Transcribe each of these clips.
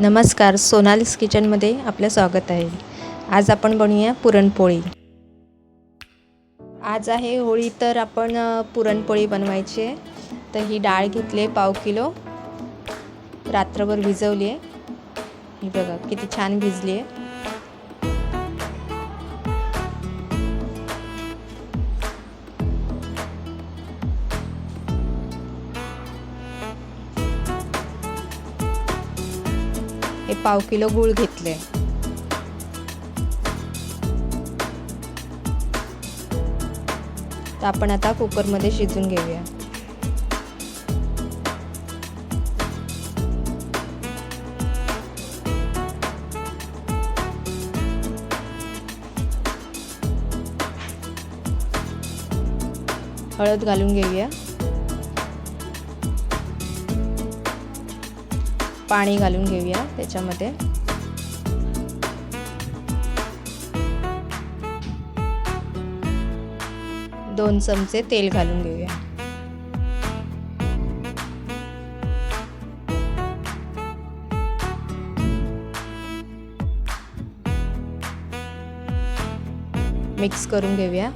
नमस्कार सोनालीस किचनमध्ये आपलं स्वागत आहे. आज आपण बनवूया पुरणपोळी. आज आहे होळी तर आपण पुरणपोळी बनवायची आहे. तर ही डाळ घेतली आहे पाव किलो. रात्रभर भिजवली आहे. ही बघा किती छान भिजली आहे. हे पाव किलो गूळ घेतले. तर आपण आता कुकरमध्ये शिजून घेऊया. हळद घालून घेऊया. पाणी घालून घेऊया त्याच्यामध्ये. दोन चमचे तेल घालून घेऊया. मिक्स करून घेऊया.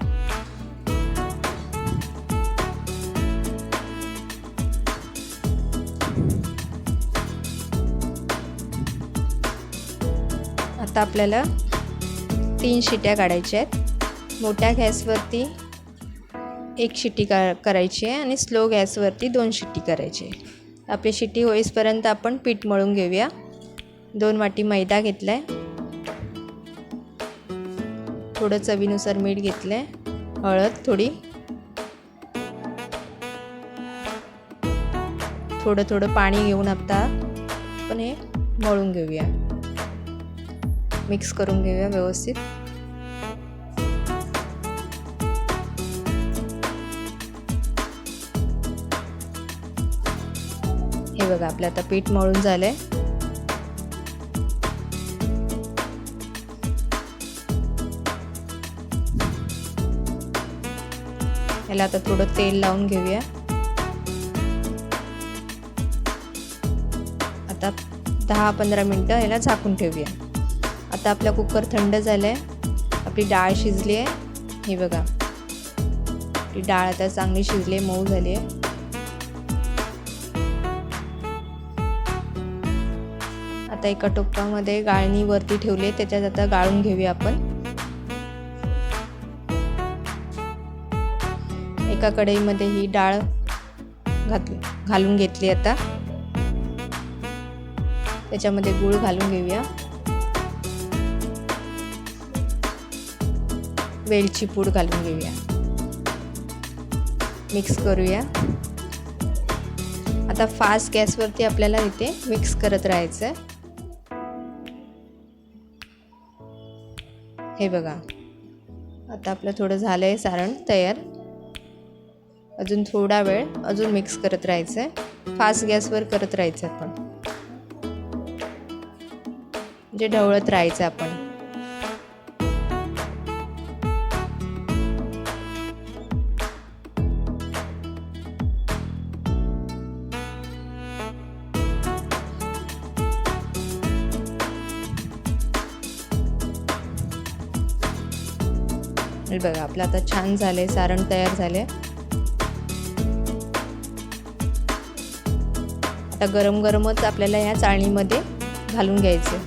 आता आपल्याला तीन शिट्या काढायच्या आहेत. मोठ्या गॅसवरती एक शिट्टी का करायची आहे आणि स्लो गॅसवरती दोन शिट्टी करायची आहे. आपली शिट्टी होईसपर्यंत आपण पीठ मळून घेऊया. दोन वाटी मैदा घेतला आहे थोडं चवीनुसार मीठ घेतलं आहे हळद थोडी. थोडं थोडं पाणी घेऊन आता आपण हे मळून घेऊया. मिक्स करून घेऊया व्यवस्थित. हे बघा आपलं आता पीठ मळून झालंय. याला आता थोडं तेल लावून घेऊया. आता दहा पंधरा मिनटं याला झाकून ठेवूया. आता आपला कुकर थंड झालं आहे आपली डाळ शिजली आहे हे बघा. आपली डाळ आता चांगली शिजली आहे मऊ झाली आहे आता एका टोपकामध्ये गाळणी वरती ठेवली आहे त्याच्यात आता गाळून घेऊया आपण. एका कढईमध्ये ही डाळ घातली घालून घेतली आता. त्याच्यामध्ये गूळ घालून घेऊया. वेलची पूड घालून घेऊया. मिक्स करूया. आता फास्ट गॅसवरती आपल्याला इथे मिक्स करत राहायचं हे बघा. आता आपलं थोडं झालं आहे सारण तयार. अजून थोडा वेळ अजून मिक्स करत राहायचं आहे फास्ट गॅसवर करत राहायचं आपण. म्हणजे ढवळत राहायचं आपण. बघा आपलं आता छान झाले सारण तयार झाले आता गरम गरमच आपल्याला ह्या चाळणीमध्ये घालून घ्यायचं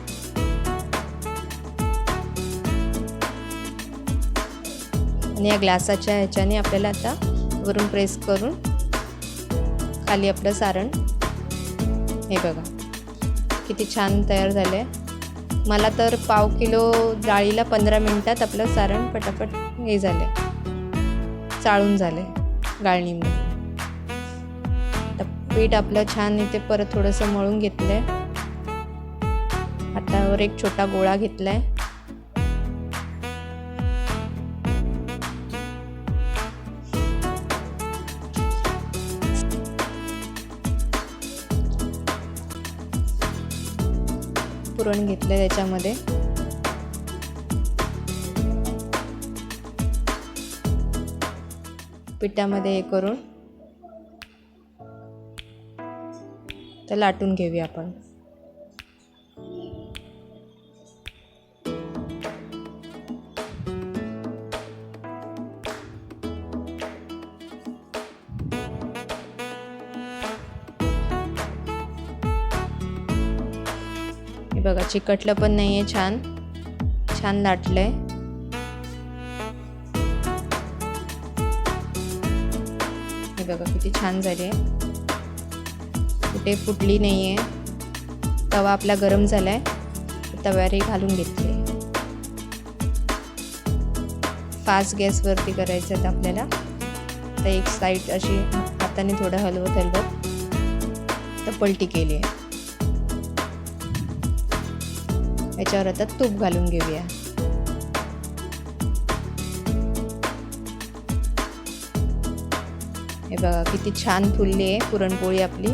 आणि या ग्लासाच्या ह्याच्याने आपल्याला आता वरून प्रेस करून खाली आपलं सारण हे बघा किती छान तयार झालं आहे मला तर पाव किलो डाळीला पंधरा मिनटात आपलं सारण पटापट हे झालं. चाळून झालं गाळणीमध्ये. पीठ आपलं छान इथे परत थोडंसं मळून घेतलं आहे हातावर एक छोटा गोळा घेतला आहे पुरण घेतलं त्याच्यामध्ये. पिठामध्ये हे करून. तर लाटून घेऊया आपण. बघा चिकटलं पण नाही आहे छान. छान लाटलं आहे हे बघा किती छान झाली आहे कुठे फुटली नाही आहे तवा आपला गरम झाला आहे तव्यावरही घालून घेतली फास्ट गॅसवरती करायचं आहे आपल्याला. तर एक साईड अशी हाताने थोडं हलवत हलवत तर पलटी केली आहे याच्यावर आता तूप घालून घेऊया. हे बघा किती छान फुलली आहे पुरणपोळी आपली.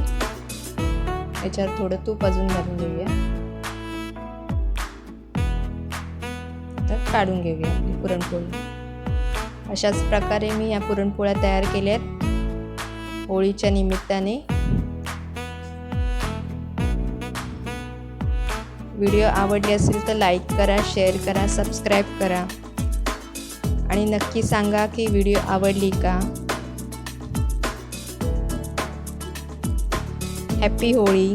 याच्यावर थोडं तूप अजून घालून घेऊया. तर काढून घेऊया आपली पुरणपोळी. अशाच प्रकारे मी या पुरणपोळ्या तयार केल्या आहेत होळीच्या निमित्ताने व्हिडिओ आवडले असेल तर लाईक करा शेअर करा सबस्क्राईब करा. आणि नक्की सांगा की व्हिडिओ आवडली का? हॅपी होळी.